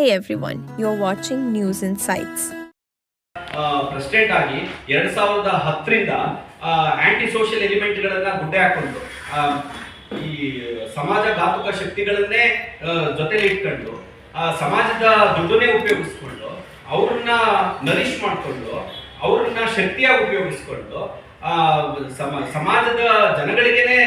Hey everyone, watching news insights president ಆಗಿ ಎರಡ್ ಸಾವಿರದ ಹತ್ತರಿಂದ ಆಂಟಿ ಸೋಷಿಯಲ್ ಎಲಿಮೆಂಟ್ಗಳನ್ನ ಗುಡ್ಡೆ ಹಾಕೊಂಡು ಈ ಸಮಾಜ ಘಾತುಕ ಶಕ್ತಿಗಳನ್ನೇ ಜೊತೆಲಿ ಇಟ್ಕೊಂಡು ಆ, ಸಮಾಜದ ದುಡ್ಡನ್ನೇ ಉಪಯೋಗಿಸ್ಕೊಂಡು ಅವ್ರನ್ನ ನರಿಶ್ ಮಾಡಿಕೊಂಡು ಅವ್ರನ್ನ ಶಕ್ತಿಯಾಗಿ ಉಪಯೋಗಿಸ್ಕೊಂಡು ಸಮಾಜದ ಜನಗಳಿಗೆನೆ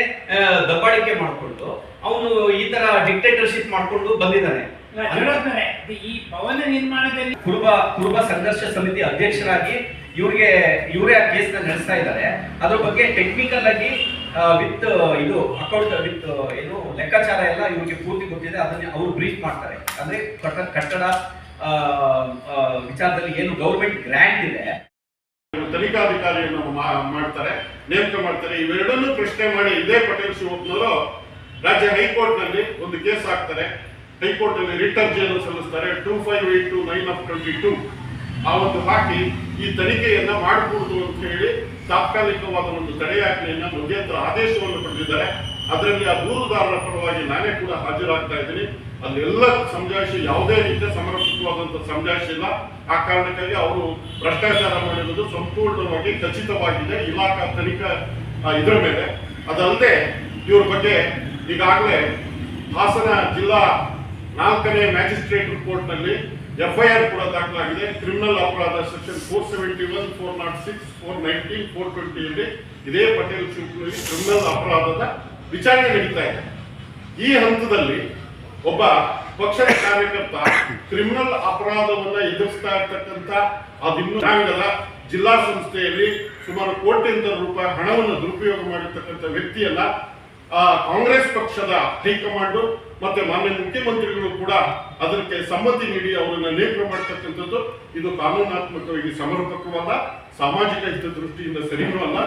ದಬ್ಬಾಳಿಕೆ ಮಾಡಿಕೊಂಡು ಅವನು ಈ ತರ ಡಿಕ್ಟೇಟರ್ಶಿಪ್ ಮಾಡ್ಕೊಂಡು ಬಂದಿದ್ದಾನೆ. ಈ ಭವನ ನಿರ್ಮಾಣದಲ್ಲಿ ಕುರುಬ ಕುರುಬ ಸಂಘರ್ಷ ಸಮಿತಿ ಅಧ್ಯಕ್ಷರಾಗಿ ಇವ್ರಿಗೆ ಇವರೇ ಆ ಕೇಸ್ನ ನಡೆಸ್ತಾ ಇದ್ದಾರೆ. ಅದ್ರ ಬಗ್ಗೆ ಟೆಕ್ನಿಕಲ್ ಆಗಿ ವಿತ್ ಇದು ಅಕೌಂಟ್ ವಿತ್ ಏನು ಲೆಕ್ಕಾಚಾರ ಎಲ್ಲ ಇವ್ರಿಗೆ ಪೂರ್ತಿ ಗೊತ್ತಿದೆ. ಅದನ್ನ ಅವ್ರು ಬ್ರೀಫ್ ಮಾಡ್ತಾರೆ. ಅಂದ್ರೆ ಕಟ್ಟಡ ವಿಚಾರದಲ್ಲಿ ಏನು ಗೌರ್ಮೆಂಟ್ ಗ್ರ್ಯಾಂಡ್ ಇದೆ. ತನಿಖಾಧಿಕಾರಿಯನ್ನು ಮಾಡ್ತಾರೆ ನೇಮಕ ಮಾಡ್ತಾರೆ. ಇವೆರಡನ್ನೂ ಪ್ರಶ್ನೆ ಮಾಡಿ ಇದೇ ಪಟೇಲ್ ಶಿವಪ್ಪನವರು ರಾಜ್ಯ ಹೈಕೋರ್ಟ್ನಲ್ಲಿ ಒಂದು ಕೇಸ್ ಹಾಕ್ತಾರೆ. ಹೈಕೋರ್ಟ್ ಅಲ್ಲಿ ರಿಟ್ ಅರ್ಜಿಯನ್ನು ಸಲ್ಲಿಸ್ತಾರೆ two five eight two nine of twenty two ಆ ಒಂದು ಹಾಕಿ ಈ ತನಿಖೆಯನ್ನ ಮಾಡಬಹುದು ಅಂತ ಹೇಳಿ ತಾತ್ಕಾಲಿಕವಾದ ಒಂದು ತಡೆಯಾಜ್ಞೆಯನ್ನ ಮಧ್ಯಂತರ ಆದೇಶವನ್ನು ಪಡೆದಿದ್ದಾರೆ ಅದರಲ್ಲಿ ಆ ದೂರುದಾರರ ಪರವಾಗಿ ನಾನೇ ಕೂಡ ಹಾಜರಾಗ್ತಾ ಇದ್ದೀನಿ. ಅಲ್ಲೆಲ್ಲ ಸಮಜಾಯಿಷಿ ಯಾವುದೇ ರೀತಿಯ ಸಮರ್ಪಕವಾದಂತಹ ಸಮಜಾಯಿಷಿ ಇಲ್ಲ. ಆ ಕಾರಣಕ್ಕಾಗಿ ಅವರು ಭ್ರಷ್ಟಾಚಾರ ಮಾಡಿರುವುದು ಸಂಪೂರ್ಣವಾಗಿ ಖಚಿತವಾಗಿದೆ. ಇಲಾಖಾ ತನಿಖಾ ಇದರ ಮೇಲೆ. ಅದಲ್ಲದೆ ಇವ್ರ ಬಗ್ಗೆ ಈಗಾಗಲೇ ಹಾಸನ ಜಿಲ್ಲಾ ನಾಲ್ಕನೇ ಮ್ಯಾಜಿಸ್ಟ್ರೇಟ್ ರಿಪೋರ್ಟ್ನಲ್ಲಿ ಎಫ್ಐಆರ್ ಕೂಡ ದಾಖಲಾಗಿದೆ. ಕ್ರಿಮಿನಲ್ ಅಪರಾಧ section four seventy one, four naught six, four nineteen, four ಟ್ವೆಂಟಿಯಲ್ಲಿ ಇದೇ ಪಟೇಲ್ ಶಿವಪುರಿ ಕ್ರಿಮಿನಲ್ ಅಪರಾಧದ ವಿಚಾರಣೆ ನಡೀತಾ ಇದೆ. ಈ ಹಂತದಲ್ಲಿ ಒಬ್ಬ ಪಕ್ಷದ ಕಾರ್ಯಕರ್ತ ಕ್ರಿಮಿನಲ್ ಅಪರಾಧವನ್ನ ಎದುರಿಸ್ತಾ ಇರ್ತಕ್ಕಂಥ ಅದಿನ್ನೂ ಜನಾಂಗದ ಜಿಲ್ಲಾ ಸಂಸ್ಥೆಯಲ್ಲಿ ಸುಮಾರು ಕೋಟ್ಯಂತರ ರೂಪಾಯಿ ಹಣವನ್ನು ದುರುಪಯೋಗ ಮಾಡಿರ್ತಕ್ಕಂಥ ವ್ಯಕ್ತಿಯನ್ನ ಆ, ಕಾಂಗ್ರೆಸ್ ಪಕ್ಷದ ಹೈಕಮಾಂಡ್ ಮತ್ತೆ ಮಾನ್ಯ ಮುಖ್ಯಮಂತ್ರಿಗಳು ಕೂಡ ಅದಕ್ಕೆ ಸಮ್ಮತಿ ನೀಡಿ ಅವರನ್ನ ನೇಮಕ ಮಾಡ್ತಕ್ಕಂಥದ್ದು ಇದು ಕಾನೂನಾತ್ಮಕವಾಗಿ ಸಮರ್ಪಕವಲ್ಲ ಸಾಮಾಜಿಕ ಹಿತದೃಷ್ಟಿಯಿಂದ ಸರಿಯೂ ಅಲ್ಲ.